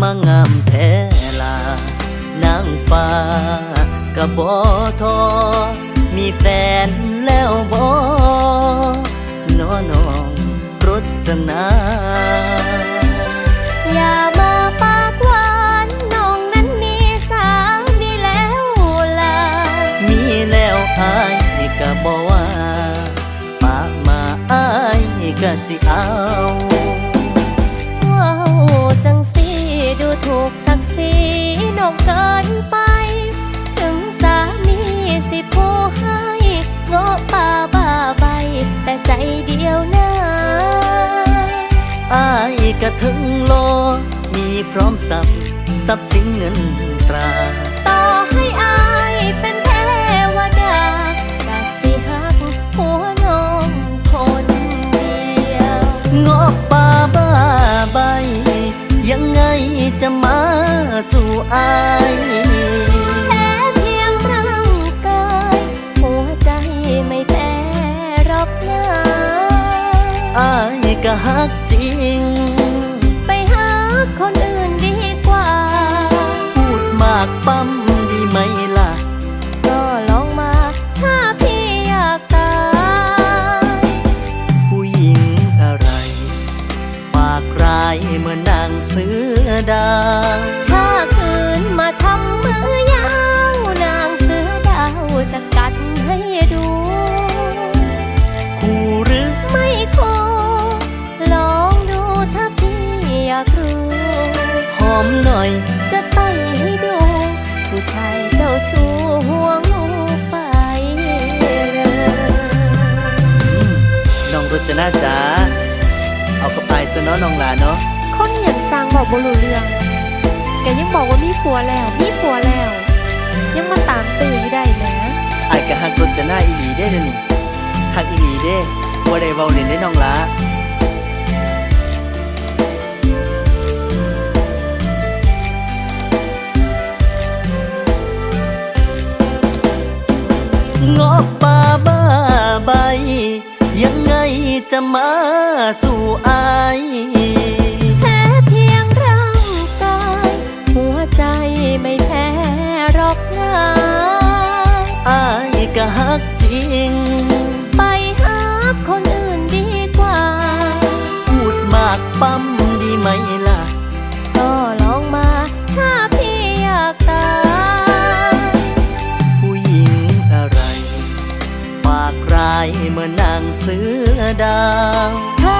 มางามแท้ลานางฟ้ากะบ่ทอ มีแฟนแล้วบ่น้อน้องรจนาอย่ามาปากหวานน้องนั้นมีสามีแล้วล่ะมีแล้วอายกะบ่ว่าปากมาอายกะสิเอา เงาะป่าบ้าใบ แต่ใจเดียวนะอายกะถึงโล มีพร้อมสับทรัพย์สินเงินตรา ต่อให้อายเป็นเทวดากะสิหักหัวน้องคนเดียวงอกป่าบ้าใบ ยังไงจะมาสู่อาย ก็ฮักจริง ไปหาคนอื่นดีกว่า พูดมากปั๊มดีไหมล่ะ ก็ลองมา ถ้าพี่อยากตาย ผู้หญิงอะไร ปากร้ายเหมือนนางเสือดาว จนาจ๋าเอากระไปซะเนาะน้องหลาเนาะคนอย่างสร้างบอกบ่รู้เรื่อง แกยังบอกว่ามีผัวแล้ว มีผัวแล้ว ยังมาตามตื่นอยได้แหมไอายก็ฮักรจนาอีหลีได้เด้อนี่ฮักอีหลีเด้บ่ได้เว้าเล่นได้น้องหลางอป่าบ้าใบ จะมาสู่อายแพ้เพียงร่างกาย หัวใจไม่แพ้หรอกนะอายก็ฮักจริง ไปหาคนอื่นดีกว่า พูดมากปั๊มดีไหม เสือดาว